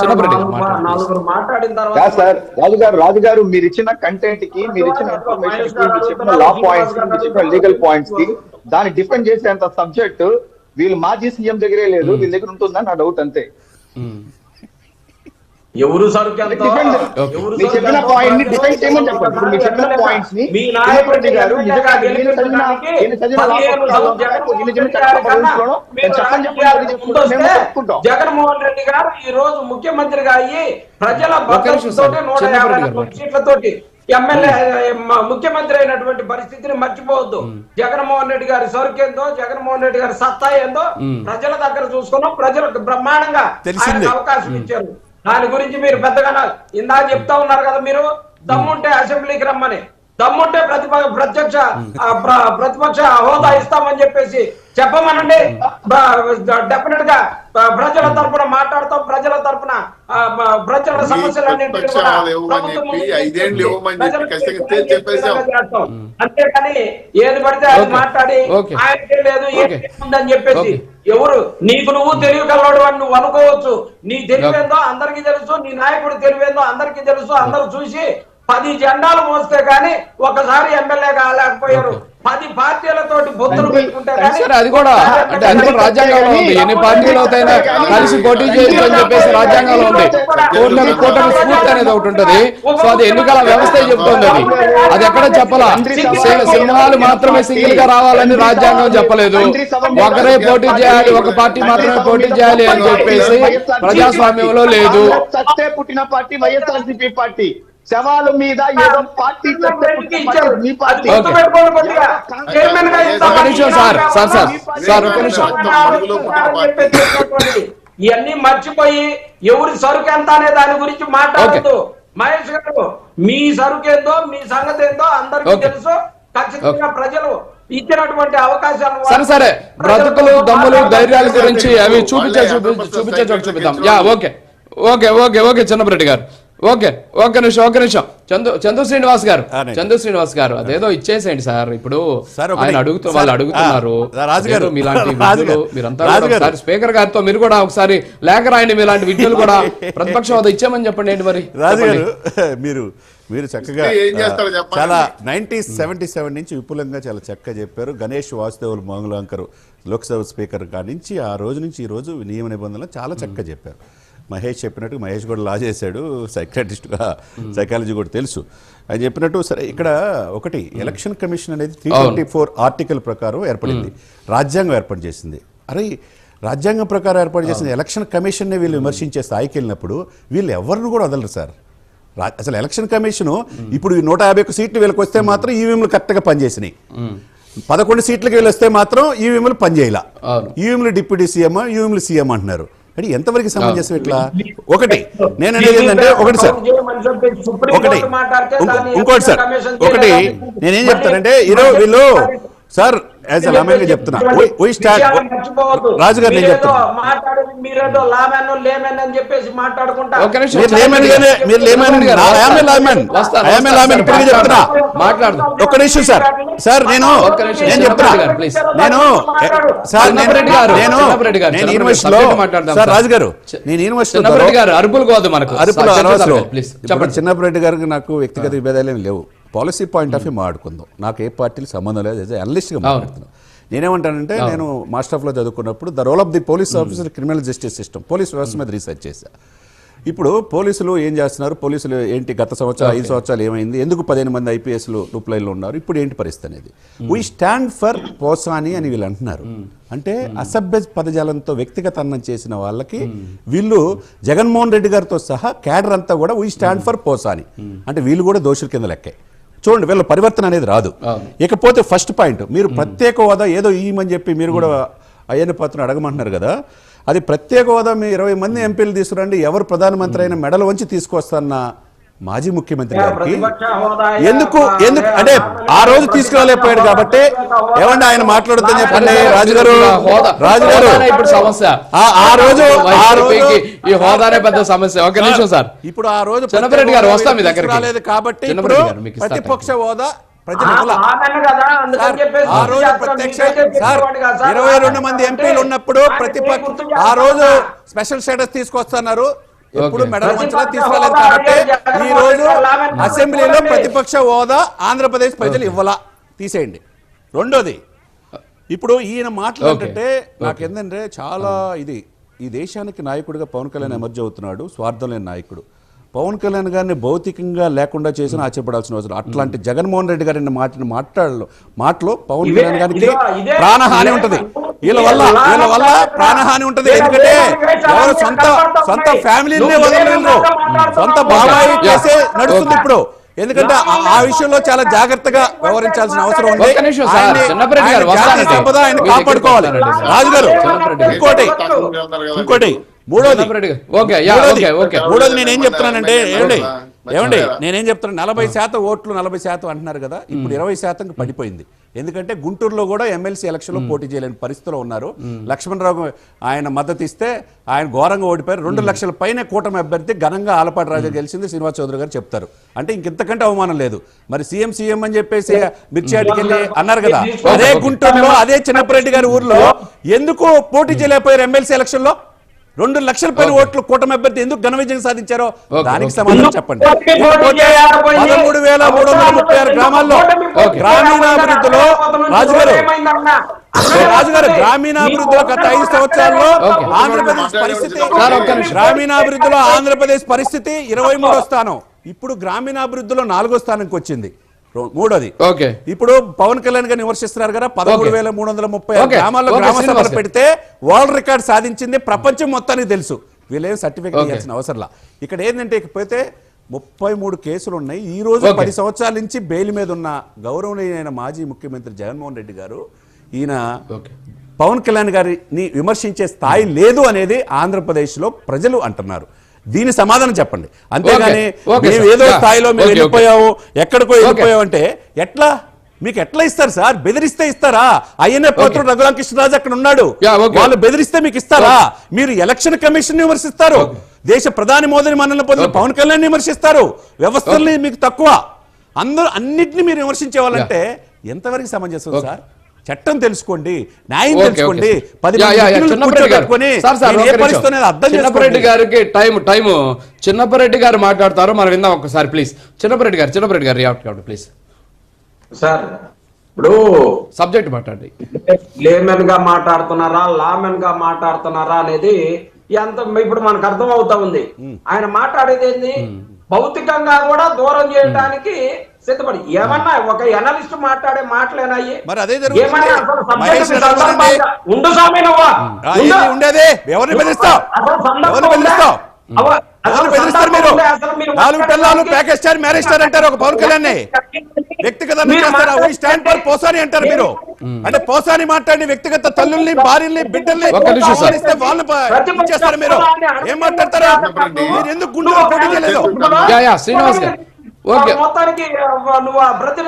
నలుగురు మాట్లాడిన కాదు తర్వాత సార్ రాజు గారు రాజు గారు మీరు ఇచ్చిన కంటెంట్కి మీరు ఇచ్చిన ఇన్ఫర్మేషన్కి మీరు చెప్పిన లా పాయింట్స్కి మీరు చెప్పిన లీగల్ పాయింట్స్కి దాన్ని డిఫెండ్ చేసేంత సబ్జెక్ట్ వీళ్ళు మాజీ సీఎం దగ్గరే లేదు వీళ్ళ దగ్గర ఉంటుందని నా డౌట్ అంతే. ఎవరు సరుకు ఎంతో, చెప్పిన ని చేయమని చెప్పండి. మీరు చెప్పిన ని మీ నాయకుడి గారు నిజంగా చదివిన- చదివిన జగన్మోహన్ రెడ్డి గారి ఈ రోజు ముఖ్యమంత్రిగా అయ్యి ప్రజల. భద్రతతోటి నూట యాభై. సీట్లతోటి ఎమ్మెల్యే ముఖ్యమంత్రి అయినటువంటి పరిస్థితిని మర్చిపోవద్దు. జగన్మోహన్ రెడ్డి గారి సరుకేందో జగన్మోహన్ రెడ్డి గారి సత్తా ఏందో ప్రజల దగ్గర చూసుకున్నాం. ప్రజలకు బ్రహ్మాండంగా అవకాశం ఇచ్చారు. దాని గురించి మీరు పెద్దగా నా- ఇందాక చెప్తా ఉన్నారు కదా మీరు. దమ్ముంటే అసెంబ్లీకి రమ్మని. దమ్ముంటే ప్రతిప ప్రత్యక్ష ప్రతిపక్ష హోదా ఇస్తామని చెప్పేసి చెప్పమనండి డెఫినెట్గా ప్రజల తరపున మాట్లాడతాం ప్రజల తరపున ప్రజల ప్రతిపక్ష చేస్తాం. అంతేకాని ఏది పడితే అది. మాట్లాడి. ఆయనకే లేదు. ఉందని చెప్పేసి. ఎవరు నీకు నువ్వు తెలియగలవాడు అని నువ్వు అనుకోవచ్చు నీ తెలివేందో అందరికీ తెలుసు నీ నాయకుడు తెలివేందో అందరికీ తెలుసు అందరూ చూసి పది జెండాలు మోస్తే గాని ఒకసారి ఎమ్మెల్యే కాలేకపోయారు. పది పార్టీలతోటి బొత్తులు పెట్టుకుంటే గాని సరే అది కూడా అంటే అది కూడా రాజ్యాంగంలో ఉంది. ఎన్ని పార్టీలు అవుతాయినా కలిసి పోటీ చేయొచ్చు అని చెప్పేసి రాజ్యాంగంలో ఉంది. కూటమి కూటమి స్ఫూర్తి అనేది ఒకటి ఉంటది. సో అది ఎన్నికల వ్యవస్థ చెప్తుంది అది. అది ఎక్కడ చెప్పాలా? సింహాలు మాత్రమే సింగిల్గా రావాలని రాజ్యాంగం చెప్పలేదు. ఒకరే పోటీ చేయాలి ఒక పార్టీ మాత్రమే పోటీ చేయాలి అని చెప్పేసి ప్రజాస్వామ్యంలో లేదు. పుట్టిన పార్టీ వైఎస్ఆర్సీపీ పార్టీ. శవాల మీద ఏదో పార్టీ మీ పార్టీ ఒక నిమిషం సార్, సార్, సార్, సార్, ఒక నిమిషం. ఇవన్నీ మర్చిపోయి ఎవరి సరుకు ఎంత అనే దాని గురించి మాట్లాడద్దు. మహేష్ గారు మీ సరుకు ఏందో మీ సంగతి ఏందో అందరికీ. తెలుసు. ఖచ్చితంగా ప్రజలు ఇచ్చినటువంటి అవకాశాలు సరే సరే. బ్రతుకులు దమ్ములు ధైర్యాల గురించి అవి చూపించే చూపించే చూపిద్దాం. Yeah okay. Okay okay okay Chinnapareddy గారు. ఓకే ఒక్క నిమిషం ఒక్క నిమిషం చందు చందు శ్రీనివాస్ గారు. చందు శ్రీనివాస్ గారు అదేదో ఇచ్చేసేయండి సార్ ఇప్పుడు. ఆయన అడుగుతూ వాళ్ళు అడుగుతున్నారు ఆ, రాజు గారు. అదేదో మీలాంటి. మీరంతా. ఒకసారి స్పీకర్ గారితో మీరు కూడా ఒకసారి లేఖ రాయండి మీలాంటి విద్యులు కూడా ప్రతిపక్ష హోదా ఇచ్చామని చెప్పండి ఏంటి మరి రాజు చెప్పండి. గారు మీరు మీరు చక్కగా. చాలా నైన్టీన్ సెవెంటీ సెవెన్ నుంచి విపులంగా చాలా చక్కగా చెప్పారు గణేష్ వాసుదేవులు మంగళంకర్ లోక్సభ స్పీకర్ కాడి నుంచి ఆ రోజు నుంచి ఈ రోజు నియమ నిబంధనలు చాలా చక్కగా చెప్పారు మహేష్ చెప్పినట్టు మహేష్ కూడా లా చేశాడు సైకాట్రిస్ట్గా సైకాలజీ కూడా తెలుసు. ఆయన చెప్పినట్టు సరే ఇక్కడ ఒకటి ఎలక్షన్ కమిషన్ అనేది త్రీ ట్వంటీ ఫోర్ ఆర్టికల్ ప్రకారం ఏర్పడింది. రాజ్యాంగం ఏర్పాటు చేసింది. అరే రాజ్యాంగం ప్రకారం ఏర్పాటు చేసిన ఎలక్షన్ కమిషన్ని వీళ్ళు విమర్శించే స్థాయికి వెళ్ళినప్పుడు వీళ్ళు ఎవరిని కూడా వదలరు సార్. రా- అసలు ఎలక్షన్ కమిషన్ ఇప్పుడు నూట యాభై ఒక్క సీట్లు వీళ్ళకి వస్తే మాత్రం ఈవీఎంలు కరెక్ట్గా పనిచేసినాయి. పదకొండు సీట్లకి వీళ్ళు వస్తే మాత్రం ఈవీఎంలు పనిచేయాల. ఈవీఎంలు డిప్యూటీ సీఎం ఈవీఎంలు సీఎం అంటున్నారు. అంటే ఎంతవరకు సమంజసం ఇట్లా? ఒకటి నేను అనేది ఏంటంటే ఒకటి సార్. ఒకటి ఇంకో- ఇంకోటి సార్. ఒకటి నేనేం చెప్తానంటే ఈరోజు వీళ్ళు సార్ యాజ్ అ లామెన్గా చెప్తున్నా. రాజు గారు నేను చెప్తున్నా. మీరేదో లామెన్ లేమెన్ అని చెప్పేసి మాట్లాడుకుంటా. మీరు లేమన్ గానే మీరు లేమన్ layman. ఇప్పటికీ చెప్తున్నా. మాట్లాడదాం ఒక్క నిమిషం సార్. సార్ నేను నేను చెప్తున్నా. నేను సార్ నేను నేను subject మాట్లాడదాం సార్. రాజు గారు నేను గారు అరుపులు కోదు మనకు. అరుపులు అనవసరం. ఇప్పుడు చెప్పండి చిన్నప్పటి గారికి నాకు వ్యక్తిగత విభేదాలు ఏమి లేవు. పాలసీ పాయింట్ ఆఫ్ వ్యూ మాట్లాడుకుందాం. నాకు ఏ పార్టీలు సంబంధం లేదు యాజ్ అనలిస్ట్గా మాట్లాడుతున్నాను. నేనేమంటానంటే నేను మాస్టర్ ఆఫ్లో చదువుకున్నప్పుడు the role of the police officer criminal justice system police వ్యవస్థ మీద రీసెర్చ్ చేశా. ఇప్పుడు పోలీసులు ఏం చేస్తున్నారు? పోలీసులు ఏంటి గత సంవత్సరం ఐదు సంవత్సరాలు ఏమైంది? ఎందుకు పదిహేను మంది ఐపీఎస్లు లైన్లో ఉన్నారు? ఇప్పుడు ఏంటి పరిస్థితి అనేది? వీ స్టాండ్ ఫర్ పోసాని అని వీళ్ళు అంటున్నారు. అంటే అసభ్య పదజాలంతో వ్యక్తిగత అన్నం చేసిన వాళ్ళకి వీళ్ళు జగన్మోహన్ రెడ్డి గారితో సహా క్యాడర్ అంతా కూడా వీ స్టాండ్ ఫర్ పోసాని. అంటే వీళ్ళు కూడా దోషుల కింద లెక్కే. చూడండి వీళ్ళ పరివర్తన అనేది రాదు. ఇకపోతే ఫస్ట్ పాయింట్ మీరు ప్రత్యేక హోదా ఏదో ఇయ్యమని చెప్పి మీరు కూడా అయ్యన్న పాత్రను అడగమంటున్నారు కదా. అది ప్రత్యేక హోదా మీ ఇరవై మంది ఎంపీలు తీసుకురండి ఎవరు ప్రధానమంత్రి అయిన మెడల వంచి తీసుకొస్తాన్న మాజీ ముఖ్యమంత్రి గారికి ఎందుకు ఎందుకు అంటే ఆ రోజు తీసుకురాలేకపోయాడు కాబట్టి ఏమండి ఆయన మాట్లాడుతుందని చెప్పండి రాజుగారు హోదా. రాజుగారు ఇప్పుడు సమస్య. ఆ- ఆ రోజు ఆ రోజు వైసీపీకి ఈ హోదానే పెద్ద సమస్య. ఒక నిమిషం సార్. ఇప్పుడు ఆ రోజు చిన్నపరెడ్డి గారు వస్తాం మీ దగ్గరికి. తీసుకురాలేదు కాబట్టి ప్రతిపక్ష హోదా ఆ, రోజు ప్రత్యక్ష సార్. ఇరవై రెండు మంది ఎంపీలు ఉన్నప్పుడు ప్రతిపక్ష ఆ రోజు? స్పెషల్ స్టేటస్ తీసుకొస్తున్నారు. ఎప్పుడు. మెడల్ తీసుకెళ్ళలేదు హోదా కాబట్టి ఈ రోజు అసెంబ్లీలో. ప్రతిపక్ష హోదా ఆంధ్రప్రదేశ్ ప్రజలు ఇవ్వలా? తీసేయండి. రెండోది ఇప్పుడు ఈయన మాటలు ఓకే. ఏంటంటే నాకు ఏంటంటే చాలా ఇది ఈ దేశానికి నాయకుడిగా పవన్ కళ్యాణ్ ఎమర్జీ అవుతున్నాడు స్వార్థం లేని నాయకుడు. పవన్ కళ్యాణ్ గారిని భౌతికంగా లేకుండా చేసిన ఆశ్చర్యపడాల్సిన అవసరం అట్లాంటి జగన్మోహన్ రెడ్డి గారిని మాటిన మాట్లాడలో మాటలో పవన్ కళ్యాణ్ గారికి ప్రాణహాని ఉంటది. వీళ్ళ వల్ల వీళ్ళ వల్ల. ప్రాణహాని ఉంటది ఎందుకంటే ఎవరు. సొంత సొంత. ఫ్యామిలీనే వదలలేరు. సొంత బాబాయి. చేసే నడుస్తుంది. ఇప్పుడు ఎందుకంటే ఆ- విషయంలో చాలా జాగ్రత్తగా వ్యవహరించాల్సిన అవసరం ఉంది. సంపద ఆయన కాపాడుకోవాలి ఎక్కువ మాట్లాడండి. రాజు గారు చిన్నప్పరెడ్డి గారు. ఇంకోటి ఇంకోటి మూడోది చిన్నప్పరెడ్డి గారు. ఓకే యా మూడోది ఓకే ఓకే మూడోది నేనేం చెప్తున్నానంటే ఏమండి? ఏమండి నేనేం చెప్తున్నాను నలభై శాతం ఓట్లు నలభై శాతం అంటున్నారు కదా ఇప్పుడు ఇరవై శాతం పడిపోయింది ఎందుకంటే గుంటూరులో కూడా ఎమ్మెల్సీ ఎలక్షన్లో పోటీ చేయలేని పరిస్థితిలో ఉన్నారు. లక్ష్మణరావు ఆయన మద్దతు ఇస్తే ఆయన ఘోరంగా ఓడిపోయారు. రెండు లక్షల పైన కూటమి అభ్యర్థి ఘనంగా ఆలపాటి రాజా గెలిచింది శ్రీనివాస్ చౌదరి గారు చెప్తారు. అంటే ఇంకెంతకంటే అవమానం లేదు. మరి సీఎం సీఎం అని చెప్పేసి మిర్చియాటికి వెళ్ళి అన్నారు కదా అదే గుంటూరులో అదే చిన్నప్పరెడ్డి గారి ఊర్లో ఎందుకు పోటీ చేయలేకపోయారు ఎమ్మెల్సీ ఎలక్షన్లో రెండు లక్షల పైన ఓట్లు కూటమి అభ్యర్థి ఎందుకు ఘన విజయం సాధించారో దానికి. సమాధానం చెప్పండి పదమూడు వేల మూడు వందల ముప్పై ఆరు గ్రామాల్లో. గ్రామీణాభివృద్ధిలో రాజుగారు ఏమైందన్నా? రాజుగారు గ్రామీణాభివృద్ధిలో గత ఐదు సంవత్సరాల్లో. ఆంధ్రప్రదేశ్ పరిస్థితి. గ్రామీణాభివృద్ధిలో ఆంధ్రప్రదేశ్ పరిస్థితి ఇరవై మూడో స్థానం ఇప్పుడు గ్రామీణాభివృద్ధిలో నాలుగో స్థానానికి వచ్చింది మూడోది ఓకే ఇప్పుడు పవన్ కళ్యాణ్ గారిని విమర్శిస్తున్నారు కదా పదమూడు వేల మూడు వందల ముప్పై. గ్రామాల్లో గ్రామ సభలు. పెడితే వరల్డ్ రికార్డ్ సాధించింది ప్రపంచం మొత్తానికి తెలుసు వీళ్ళేం సర్టిఫికేట్. ఇవ్వాల్సిన అవసరంలా ఇక్కడ ఏంటంటే ఇకపోతే ముప్పై మూడు కేసులు ఉన్నాయి ఈ రోజు. పది సంవత్సరాల నుంచి బెయిల్ మీద ఉన్న గౌరవనీయమైన మాజీ ముఖ్యమంత్రి జగన్మోహన్ రెడ్డి గారు ఈయన పవన్ కళ్యాణ్ గారిని విమర్శించే స్థాయి లేదు అనేది ఆంధ్రప్రదేశ్లో ప్రజలు అంటున్నారు దీని సమాధానం చెప్పండి అంతేగాని మేము. ఏదో. స్థాయిలో మేము. వెళ్ళిపోయాము ఎక్కడికో ఓకే. వెళ్ళిపోయాం అంటే ఎట్లా మీకు ఎట్లా ఇస్తారు సార్ బెదిరిస్తే ఇస్తారా అయ్యనే పత్రుడు రఘురామకృష్ణరాజు అక్కడ ఉన్నాడు. వాళ్ళు బెదిరిస్తే మీకు ఇస్తారా మీరు ఎలక్షన్ కమిషన్ విమర్శిస్తారు దేశ ప్రధాని మోదీని మనల్ని పొందిన. పవన్ కళ్యాణ్ విమర్శిస్తారు వ్యవస్థల్ని మీకు తక్కువ అందరూ అన్నిటిని మీరు విమర్శించే వాళ్ళంటే ఎంతవరకు సమంజసం. సార్ చట్టం తెలుసుకోండి న్యాయం తెలుసుకోండి. పది చేసుకోండి. గారికి టైం టైం చిన్నప్పరెడ్డి గారు మాట్లాడతారు మనం విందాం ఒకసారి ప్లీజ్ చిన్నప్పరెడ్డి గారు చిన్నప్పరెడ్డి గారు రియాక్ట్ కావండి ప్లీజ్ సార్ ఇప్పుడు సబ్జెక్ట్ మాట్లాడండి. లేమెన్గా మాట్లాడుతున్నారా లామెన్గా మాట్లాడుతున్నారా అనేది ఎంత ఇప్పుడు మనకు అర్థం అవుతా ఉంది ఆయన మాట్లాడేది ఏంది? భౌతికంగా కూడా దూరం చేయడానికి సిద్ధపడి. ఏమన్నా ఒక ఎనలిస్ట్ మాట్లాడే మాటలేనాయి? మరి అదే ఉండు స్వామి ఉండేది? ఎవరిని బెదిరిస్తావు? అసలు సందర్భం ఎవరిని ఉందా? బెదిరిస్తావు? అవ- అసలు ఎవరు బెదిరిస్తారు మీరు? నాలుగు పిల్లలు ప్యాకేజ్ స్టార్ మ్యారేజ్ స్టార్ అంటారు ఒక పవన్ కళ్యాణ్ వ్యక్తిగతంగా మీరు చేస్తారా? వీ స్టాండ్ ఫర్ పోసాని అంటారు మీరు. అంటే పోసాని మాట్లాడి వ్యక్తిగత తల్లుల్ని భార్యల్ని బిడ్డల్ని. ఆహ్వానిస్తే ఇచ్చేస్తారు మీరు. ఏం మాట్లాడతారు. మీరు ఎందుకు గుండెలో పోటీ చేయలేదు? శ్రీనివాస్ గారు. ఓకే. మొత్తానికి నువ్వు ఆ ప్రతినిధి